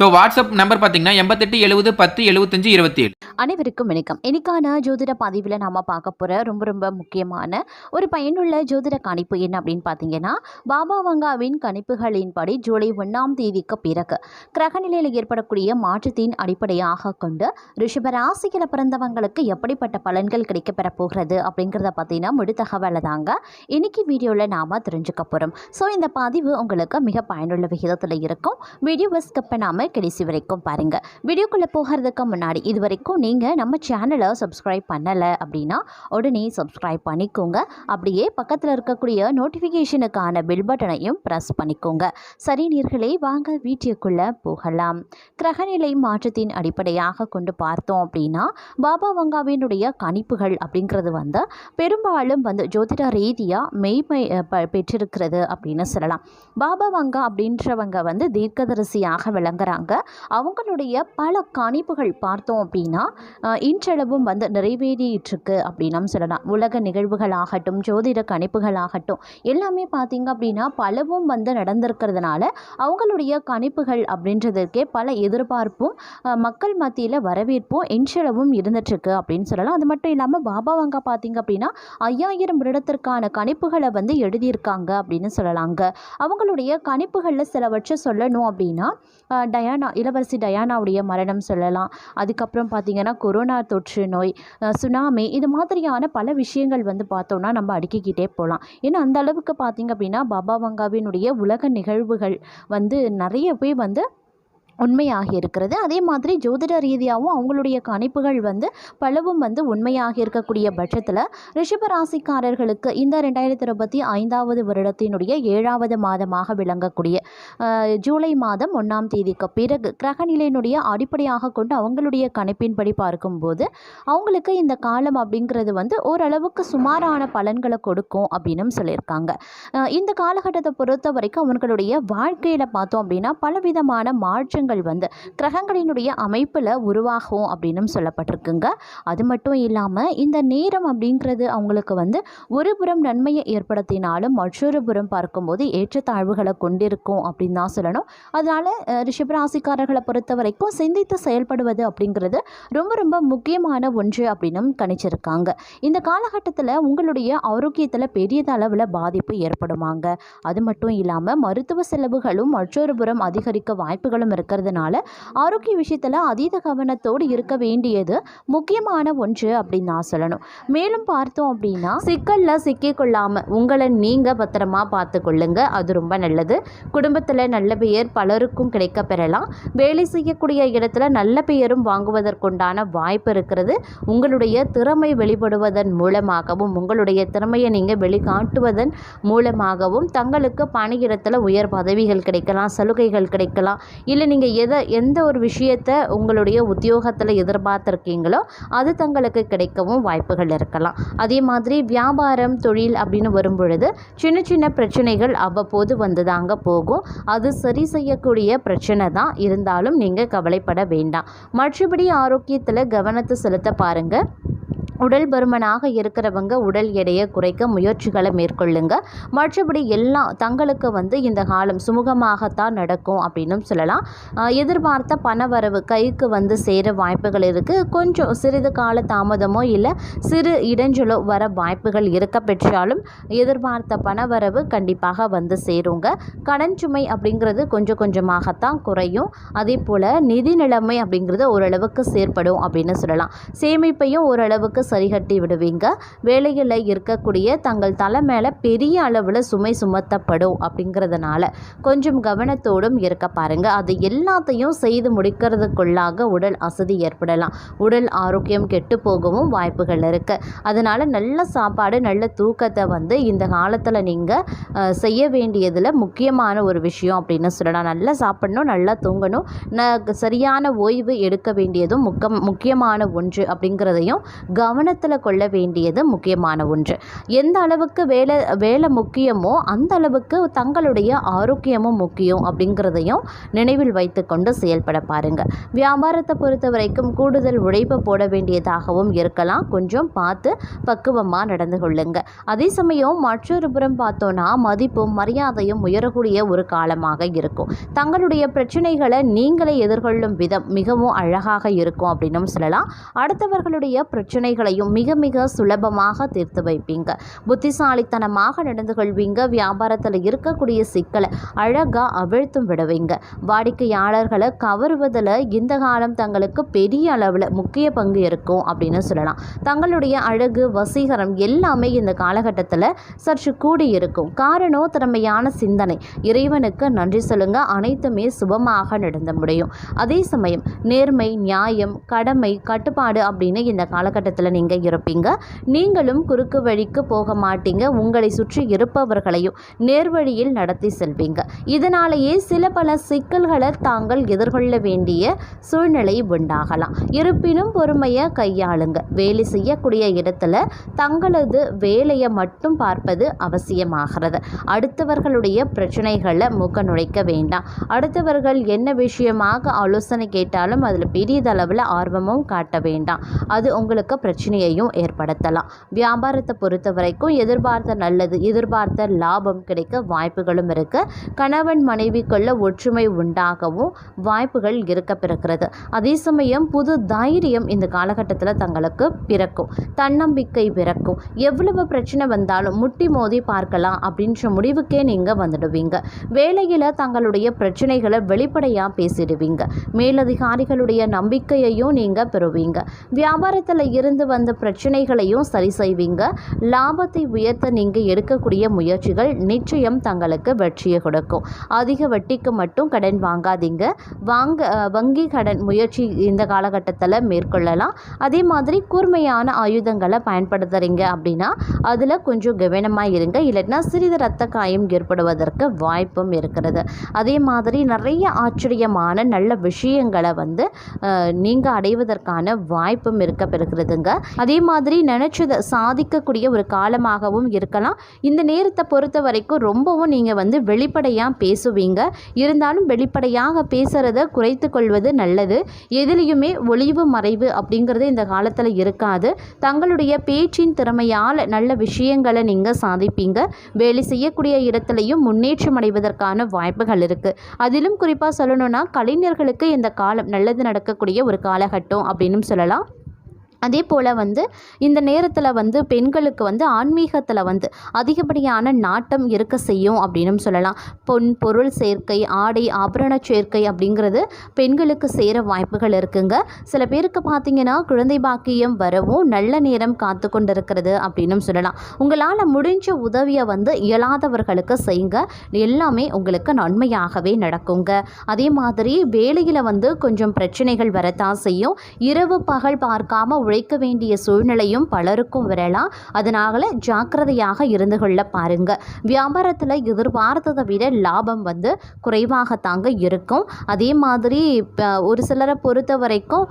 So WhatsApp number பார்த்தீங்கன்னா எண்பத்தெட்டு எழுபது பத்து எழுபத்தஞ்சு இருபத்தி ஏழு அனைவருக்கும் வணக்கம். இன்னைக்கான ஜோதிட பதிவில் நாம் பார்க்க போகிற ரொம்ப ரொம்ப முக்கியமான ஒரு பயனுள்ள ஜோதிட கணிப்பு என்ன அப்படின்னு பார்த்தீங்கன்னா பாபா வங்காவின் கணிப்புகளின்படி ஜூலை ஒன்றாம் தேதிக்கு பிறகு கிரகநிலையில் ஏற்படக்கூடிய மாற்றத்தின் அடிப்படையாக கொண்டு ரிஷபராசியில் பிறந்தவங்களுக்கு எப்படிப்பட்ட பலன்கள் கிடைக்கப்பெற போகிறது அப்படிங்கிறத பார்த்தீங்கன்னா முழு தகவலை தாங்க இன்னைக்கு வீடியோவில் நாம் தெரிஞ்சுக்க போகிறோம் ஸோ இந்த பதிவு உங்களுக்கு மிக பயனுள்ள விகிதத்தில் இருக்கும். வீடியோ ஸ்கிப் பண்ணாமல் கடைசி வரைக்கும் பாருங்கள் வீடியோக்குள்ளே போகிறதுக்கு முன்னாடி இது வரைக்கும் நீங்கள் நம்ம சேனலை சப்ஸ்கிரைப் பண்ணலை அப்படின்னா உடனே சப்ஸ்கிரைப் பண்ணிக்கோங்க. அப்படியே பக்கத்தில் இருக்கக்கூடிய நோட்டிஃபிகேஷனுக்கான பில் பட்டனையும் ப்ரெஸ் பண்ணிக்கோங்க. சரி நீர்களே வாங்க வீட்டுக்குள்ளே போகலாம். கிரகநிலை மாற்றத்தின் அடிப்படையாக கொண்டு பார்த்தோம் அப்படின்னா பாபா வங்காவினுடைய கணிப்புகள் அப்படிங்கிறது வந்து பெரும்பாலும் வந்து ஜோதிட ரீதியாக மெய்மை ப- பெற்றிருக்கிறது அப்படின்னு சொல்லலாம். பாபா வங்கா அப்படின்றவங்க வந்து தீர்க்கதரிசியாக விளங்குறாங்க. அவங்களுடைய பல கணிப்புகள் பார்த்தோம் அப்படின்னா இன்றளவும் வந்து நிறைவேறிட்டுருக்கு அப்படின்னும் சொல்லலாம். உலக நிகழ்வுகள் ஆகட்டும் ஜோதிட கணிப்புகள் ஆகட்டும் எல்லாமே பார்த்தீங்க அப்படின்னா பலவும் வந்து நடந்திருக்கிறதுனால அவங்களுடைய கணிப்புகள் அப்படின்றதுக்கே பல எதிர்பார்ப்பும் மக்கள் மத்தியில் வரவேற்பும் இன்றளவும் இருந்துட்டுருக்கு அப்படின்னு சொல்லலாம். அது மட்டும் இல்லாமல் பாபா வங்கா பார்த்திங்க அப்படின்னா ஐயாயிரம் வருடத்திற்கான கணிப்புகளை வந்து எழுதியிருக்காங்க அப்படின்னு சொல்லலாங்க. அவங்களுடைய கணிப்புகளில் சிலவற்றை சொல்லணும் அப்படின்னா டயானா இளவரசி டயானாவுடைய மரணம் சொல்லலாம். அதுக்கப்புறம் பார்த்தீங்கன்னா கொரோனா தொற்று நோய் சுனாமி இது மாதிரியான பல விஷயங்கள் வந்து பார்த்தோம்னா நம்ம அடுக்கிக்கிட்டே போகலாம் ஏன்னா அந்த அளவுக்கு பார்த்தீங்க அப்படின்னா பாபா வங்காவினுடைய உலக நிகழ்வுகள் வந்து நிறையவே வந்து உண்மையாகி இருக்கிறது. அதே மாதிரி ஜோதிட ரீதியாகவும் அவங்களுடைய கணிப்புகள் வந்து பலவும் வந்து உண்மையாக இருக்கக்கூடிய பட்சத்தில் ரிஷபராசிக்காரர்களுக்கு இந்த ரெண்டாயிரத்தி இருபத்தி ஐந்தாவது வருடத்தினுடைய ஏழாவது மாதமாக விளங்கக்கூடிய ஜூலை மாதம் ஒன்றாம் தேதிக்கு பிறகு கிரகநிலையினுடைய அடிப்படையாக கொண்டு அவங்களுடைய கணிப்பின்படி பார்க்கும்போது அவங்களுக்கு இந்த காலம் அப்படிங்கிறது வந்து ஓரளவுக்கு சுமாரான பலன்களை கொடுக்கும் அப்படின்னும் சொல்லியிருக்காங்க. இந்த காலகட்டத்தை பொறுத்த வரைக்கும் அவங்களுடைய வாழ்க்கையில் பார்த்தோம் அப்படின்னா பலவிதமான மாற்றங்கள் வந்து கிரகங்களினுடைய அமைப்பில் உருவாகும் அப்படின்னும் சொல்லப்பட்டிருக்குங்க. அது மட்டும் இல்லாமல் இந்த நேரம் அப்படிங்கிறது அவங்களுக்கு வந்து ஒரு புறம் நன்மையை ஏற்படுத்தினாலும் மற்றொரு புறம் பார்க்கும்போது ஏற்றத்தாழ்வுகளை கொண்டிருக்கும் அப்படின்னு தான் சொல்லணும். அதனால் ரிஷபராசிக்காரர்களை பொறுத்த வரைக்கும் சிந்தித்து செயல்படுவது அப்படிங்கிறது ரொம்ப ரொம்ப முக்கியமான ஒன்று அப்படின்னும் கணிச்சிருக்காங்க. இந்த காலகட்டத்தில் உங்களுடைய ஆரோக்கியத்தில் பெரிய அளவில் பாதிப்பு ஏற்படுமாங்க. அது மட்டும் இல்லாமல் மருத்துவ செலவுகளும் மற்றொரு புறம் அதிகரிக்க வாய்ப்புகளும் இருக்கிறதுனால ஆரோக்கிய விஷயத்தில் அதீத கவனத்தோடு இருக்க வேண்டியது முக்கியமான ஒன்று அப்படின்னு நான் சொல்லணும். மேலும் பார்த்தோம் அப்படின்னா சிக்கலில் சிக்கிக்கொள்ளாமல் உங்களை நீங்கள் பத்திரமா பார்த்து கொள்ளுங்க அது ரொம்ப நல்லது. குடும்பத்தில் நல்ல பெயர் பலருக்கும் கிடைக்க பெறலாம். வேலை செய்யக்கூடிய இடத்துல நல்ல பெயரும் வாங்குவதற்குண்டான வாய்ப்பு இருக்கிறது. உங்களுடைய திறமை வெளிப்படுவதன் மூலமாகவும் உங்களுடைய திறமையை நீங்கள் வெளிக்காட்டுவதன் மூலமாகவும் தங்களுக்கு பணியிடத்தில் உயர் பதவிகள் கிடைக்கலாம் சலுகைகள் கிடைக்கலாம். இல்லை நீங்கள் நீங்கள் எதை எந்த ஒரு விஷயத்தை உங்களுடைய உத்தியோகத்தில் எதிர்பார்த்துருக்கீங்களோ அது தங்களுக்கு கிடைக்கவும் வாய்ப்புகள் இருக்கலாம். அதே மாதிரி வியாபாரம் தொழில் அப்படின்னு வரும்பொழுது சின்ன சின்ன பிரச்சனைகள் அவ்வப்போது வந்து தாங்க போகும். அது சரி செய்யக்கூடிய பிரச்சனை தான். இருந்தாலும் நீங்கள் கவலைப்பட வேண்டாம். மற்றபடி ஆரோக்கியத்தில் கவனத்தை செலுத்த பாருங்கள் உடல் பருமனாக இருக்கிறவங்க உடல் எடையை குறைக்க முயற்சிகளை மேற்கொள்ளுங்க. மற்றபடி எல்லாம் தங்களுக்கு வந்து இந்த காலம் சுமூகமாகத்தான் நடக்கும் அப்படின்னும் சொல்லலாம். எதிர்பார்த்த பணவரவு கைக்கு வந்து சேர வாய்ப்புகள் இருக்குது கொஞ்சம் சிறிது கால தாமதமோ இல்லை சிறு இடைஞ்சலோ வர வாய்ப்புகள் இருக்க பெற்றாலும் எதிர்பார்த்த பணவரவு கண்டிப்பாக வந்து சேருங்க. கடன் சுமை அப்படிங்கிறது கொஞ்சம் கொஞ்சமாகத்தான் குறையும். அதே போல் நிதி நிலைமை அப்படிங்கிறது ஓரளவுக்கு சேர்ப்படும் அப்படின்னு சொல்லலாம். சேமிப்பையும் ஓரளவுக்கு சரிகட்டி விடுவீங்க. வேலையில் இருக்கக்கூடிய தங்கள் தலை மேலே பெரிய அளவில் சுமை சுமத்தப்படும் அப்படிங்கிறதுனால கொஞ்சம் கவனத்தோடும் இருக்க பாருங்கள் அது எல்லாத்தையும் செய்து முடிக்கிறதுக்குள்ளாக உடல் அசதி ஏற்படலாம். உடல் ஆரோக்கியம் கெட்டு போகவும் வாய்ப்புகள் இருக்குது அதனால் நல்ல சாப்பாடு நல்ல தூக்கத்தை வந்து இந்த காலத்தில் நீங்கள் செய்ய வேண்டியதில் முக்கியமான ஒரு விஷயம் அப்படின்னு சொல்லலாம். நல்லா சாப்பிடணும் நல்லா தூங்கணும். ந சரியான ஓய்வு எடுக்க வேண்டியதும் முக்கம் முக்கியமான ஒன்று அப்படிங்கிறதையும் கவனம் கவனத்தில் கொள்ள வேண்டியது முக்கியமான ஒன்று. எந்த அளவுக்கு வேலை வேலை முக்கியமோ அந்த அளவுக்கு தங்களுடைய ஆரோக்கியமும் முக்கியம் அப்படிங்கிறதையும் நினைவில் வைத்துக்கொண்டு செயல்பட பாருங்கள் வியாபாரத்தை பொறுத்த வரைக்கும் கூடுதல் உழைப்பு போட வேண்டியதாகவும் இருக்கலாம். கொஞ்சம் பார்த்து பக்குவமாக நடந்து கொள்ளுங்க. அதே சமயம் மற்றொரு புறம் பார்த்தோன்னா மதிப்பும் மரியாதையும் உயரக்கூடிய ஒரு காலமாக இருக்கும். தங்களுடைய பிரச்சனைகளை நீங்களே எதிர்கொள்ளும் விதம் மிகவும் அழகாக இருக்கும் அப்படின்னும் சொல்லலாம். அடுத்தவர்களுடைய பிரச்சனைகளை பிரச்சனைகளையும் மிக மிக சுலபமாக தீர்த்து வைப்பீங்க. புத்திசாலித்தனமாக நடந்து கொள்வீங்க. வியாபாரத்தில் இருக்கக்கூடிய சிக்கலை அழகாக அவிழ்த்தும் விடுவீங்க. வாடிக்கையாளர்களை கவருவதில் இந்த காலம் தங்களுக்கு பெரிய அளவில் முக்கிய பங்கு இருக்கும் அப்படின்னு சொல்லலாம். தங்களுடைய அழகு வசீகரம் எல்லாமே இந்த காலகட்டத்தில் சற்று கூடி இருக்கும். காரணம் திறமையான சிந்தனை. இறைவனுக்கு நன்றி சொல்லுங்க. அனைத்துமே சுபமாக நடந்து முடியும். அதே சமயம் நேர்மை நியாயம் கடமை கட்டுப்பாடு அப்படின்னு இந்த காலகட்டத்தில் நீங்கள் இருப்பீங்க நீங்களும் குறுக்கு வழிக்கு போக மாட்டீங்க. உங்களை சுற்றி இருப்பவர்களையும் நேர்வழியில் நடத்தி செல்வீங்க. இதனாலேயே சில பல சிக்கல்களை தாங்கள் எதிர்கொள்ள வேண்டிய சூழ்நிலை உண்டாகலாம். இருப்பினும் பொறுமையை கையாளுங்க. வேலை செய்யக்கூடிய இடத்துல தங்களது வேலையை மட்டும் பார்ப்பது அவசியமாகிறது. அடுத்தவர்களுடைய பிரச்சனைகளை மூக்க நுழைக்க வேண்டாம். அடுத்தவர்கள் என்ன விஷயமாக ஆலோசனை கேட்டாலும் அதில் பெரியதளவில் ஆர்வமும் காட்ட வேண்டாம். அது உங்களுக்கு பிரச்சனையையும் ஏற்படுத்தலாம். வியாபாரத்தை பொறுத்த வரைக்கும் எதிர்பார்த்த நல்லது எதிர்பார்த்த லாபம் கிடைக்க வாய்ப்புகளும் இருக்கு. கணவன் மனைவிக்குள்ள ஒற்றுமை உண்டாகவும் வாய்ப்புகள் இருக்க பிறக்கிறது. அதே சமயம் புது தைரியம் இந்த காலகட்டத்தில் தங்களுக்கு பிறக்கும். தன்னம்பிக்கை பிறக்கும். எவ்வளவு பிரச்சனை வந்தாலும் முட்டி மோதி பார்க்கலாம் அப்படின்ற முடிவுக்கே நீங்கள் வந்துடுவீங்க. வேலையில் தங்களுடைய பிரச்சனைகளை வெளிப்படையாக பேசிடுவீங்க. மேலதிகாரிகளுடைய நம்பிக்கையையும் நீங்கள் பெறுவீங்க. வியாபாரத்தில் இருந்து வந்த பிரச்சனைகளையும் சரி செய்வீங்க. லாபத்தை உயர்த்த நீங்கள் எடுக்கக்கூடிய முயற்சிகள் நிச்சயம் தங்களுக்கு வெற்றியை கொடுக்கும். அதிக வட்டிக்கு மட்டும் கடன் வாங்காதீங்க. வாங்க வங்கி கடன் முயற்சி இந்த காலகட்டத்தில் மேற்கொள்ளலாம். அதே மாதிரி கூர்மையான ஆயுதங்களை பயன்படுத்துகிறீங்க அப்படின்னா அதில் கொஞ்சம் கவனமாக இருங்க. இல்லைன்னா சிறிது ரத்த காயம் ஏற்படுவதற்கு வாய்ப்பும் இருக்கிறது. அதே மாதிரி நிறைய ஆச்சரியமான நல்ல விஷயங்களை வந்து நீங்கள் அடைவதற்கான வாய்ப்பும் இருக்க பெறுகிறதுங்க. அதே மாதிரி நினச்சதை சாதிக்கக்கூடிய ஒரு காலமாகவும் இருக்கலாம். இந்த நேரத்தை பொறுத்த வரைக்கும் ரொம்பவும் நீங்கள் வந்து வெளிப்படையாக பேசுவீங்க. இருந்தாலும் வெளிப்படையாக பேசுகிறத குறைத்து கொள்வது நல்லது. எதுலேயுமே ஒளிவு மறைவு அப்படிங்கிறது இந்த காலத்தில் இருக்காது. தங்களுடைய பேச்சின் திறமையால் நல்ல விஷயங்களை நீங்கள் சாதிப்பீங்க. வேலை செய்யக்கூடிய இடத்துலையும் முன்னேற்றம் அடைவதற்கான வாய்ப்புகள் இருக்குது அதிலும் குறிப்பாக சொல்லணும்னா கலைஞர்களுக்கு இந்த காலம் நல்லது நடக்கக்கூடிய ஒரு காலகட்டம் அப்படின்னு சொல்லலாம். அதே போல் வந்து இந்த நேரத்தில் வந்து பெண்களுக்கு வந்து ஆன்மீகத்தில் வந்து அதிகப்படியான நாட்டம் இருக்க செய்யும் அப்படின்னு சொல்லலாம். பொன் பொருள் சேர்க்கை ஆடை ஆபரண சேர்க்கை அப்படிங்கிறது பெண்களுக்கு சேர வாய்ப்புகள் இருக்குங்க. சில பேருக்கு பார்த்தீங்கன்னா குழந்தை பாக்கியம் வரவும் நல்ல நேரம் காத்து கொண்டிருக்கிறது அப்படின்னு சொல்லலாம். உங்களால் முடிஞ்ச உதவியை வந்து இயலாதவர்களுக்கு செய்யுங்க. எல்லாமே உங்களுக்கு நன்மையாகவே நடக்குங்க. அதே மாதிரி வேலையில் வந்து கொஞ்சம் பிரச்சனைகள் வரத்தான் செய்யும். இரவு பகல் பார்க்காம உழைக்க வேண்டிய சூழ்நிலையும் பலருக்கும் வரலாம். அதனால ஜாக்கிரதையாக இருந்து கொள்ள பாருங்க. வியாபாரத்தில் எதிர்பார்த்ததை விட லாபம் வந்து குறைவாக தாங்க இருக்கும். அதே மாதிரி இப்போ ஒரு சிலரை பொறுத்த வரைக்கும்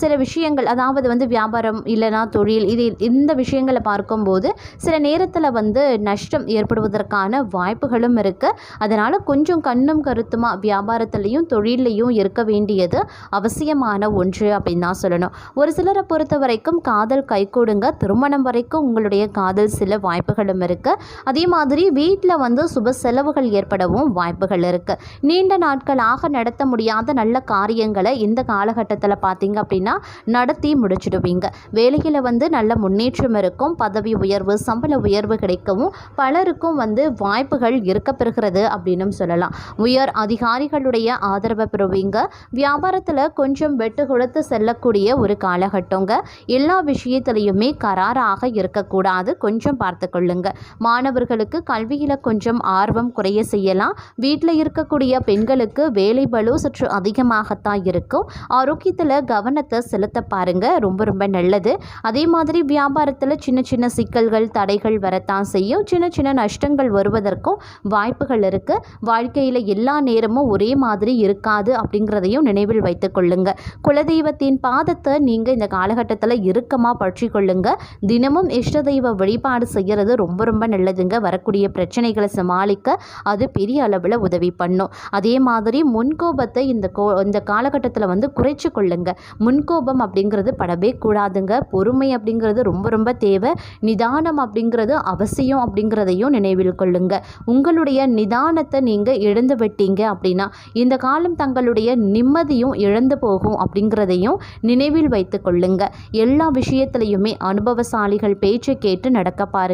சில விஷயங்கள் அதாவது வந்து வியாபாரம் இல்லைனா தொழில் இது இந்த விஷயங்களை பார்க்கும்போது சில நேரத்தில் வந்து நஷ்டம் ஏற்படுவதற்கான வாய்ப்புகளும் இருக்குது அதனால் கொஞ்சம் கண்ணும் கருத்துமாக வியாபாரத்துலேயும் தொழிலையும் இருக்க வேண்டியது அவசியமான ஒன்று அப்படின்னு தான் சொல்லணும். ஒரு சிலரை பொறுத்த வரைக்கும் காதல் கைகூடுங்க திருமணம் வரைக்கும் உங்களுடைய காதல் சில வாய்ப்புகளும் இருக்குது அதே மாதிரி வீட்டில் வந்து சுப செலவுகள் ஏற்படவும் வாய்ப்புகள் இருக்குது நீண்ட நாட்களாக நடத்த முடியாத நல்ல காரியங்களை இந்த காலகட்டத்தில் பார்த்தீங்க அப்படின்னா நடத்தி முடிச்சிடுவீங்க. வேலையில் வந்து நல்ல முன்னேற்றம் இருக்கும். பதவி உயர்வு சம்பள உயர்வு கிடைக்கவும் பலருக்கும் வந்து வாய்ப்புகள் இருக்க பெறுகிறது அப்படின்னும் சொல்லலாம். உயர் அதிகாரிகளுடைய ஆதரவை பெறுவீங்க. வியாபாரத்தில் கொஞ்சம் வெட்டு கொடுத்து செல்லக்கூடிய ஒரு காலகட்டங்க. எல்லா விஷயத்துலையுமே கராராக இருக்கக்கூடாது. கொஞ்சம் பார்த்து கொள்ளுங்க. மாணவர்களுக்கு கல்வியில் கொஞ்சம் ஆர்வம் குறைய செய்யலாம். வீட்டில் இருக்கக்கூடிய பெண்களுக்கு வேலை பளு சற்று அதிகமாகத்தான் இருக்கும். ஆரோக்கியத்தில் கவனத்தை செலுத்த பாருங்க. ரொம்ப ரொம்ப நல்லது. அதே மாதிரி வியாபாரத்தில் சின்ன சின்ன சிக்கல்கள் தடைகள் வரத்தான் செய்யும். சின்ன சின்ன நஷ்டங்கள் வருவதற்கும் வாய்ப்புகள் இருக்குது வாழ்க்கையில் எல்லா நேரமும் ஒரே மாதிரி இருக்காது அப்படிங்கிறதையும் நினைவில் வைத்துக் கொள்ளுங்க. குலதெய்வத்தின் பாதத்தை நீங்கள் இந்த காலகட்டத்தில் இடத்துல இறுக்கமாக பற்றி கொள்ளுங்க தினமும் இஷ்ட தெய்வ வழிபாடு செய்கிறது ரொம்ப ரொம்ப நல்லதுங்க. வரக்கூடிய பிரச்சனைகளை சமாளிக்க அது பெரிய அளவில் உதவி பண்ணும். அதே மாதிரி முன்கோபத்தை இந்த கோ இந்த காலகட்டத்தில் வந்து குறைச்சி கொள்ளுங்க முன்கோபம் அப்படிங்கிறது படவே கூடாதுங்க. பொறுமை அப்படிங்கிறது ரொம்ப ரொம்ப தேவை. நிதானம் அப்படிங்கிறது அவசியம் அப்படிங்கிறதையும் நினைவில் கொள்ளுங்க. உங்களுடைய நிதானத்தை நீங்கள் இழந்து விட்டீங்க அப்படின்னா இந்த காலம் தங்களுடைய நிம்மதியும் இழந்து போகும் அப்படிங்கிறதையும் நினைவில் வைத்து கொள்ளுங்க. எல்லா விஷயத்திலையுமே அனுபவசாலிகள் பேச்சை கேட்டு நடக்க பாரு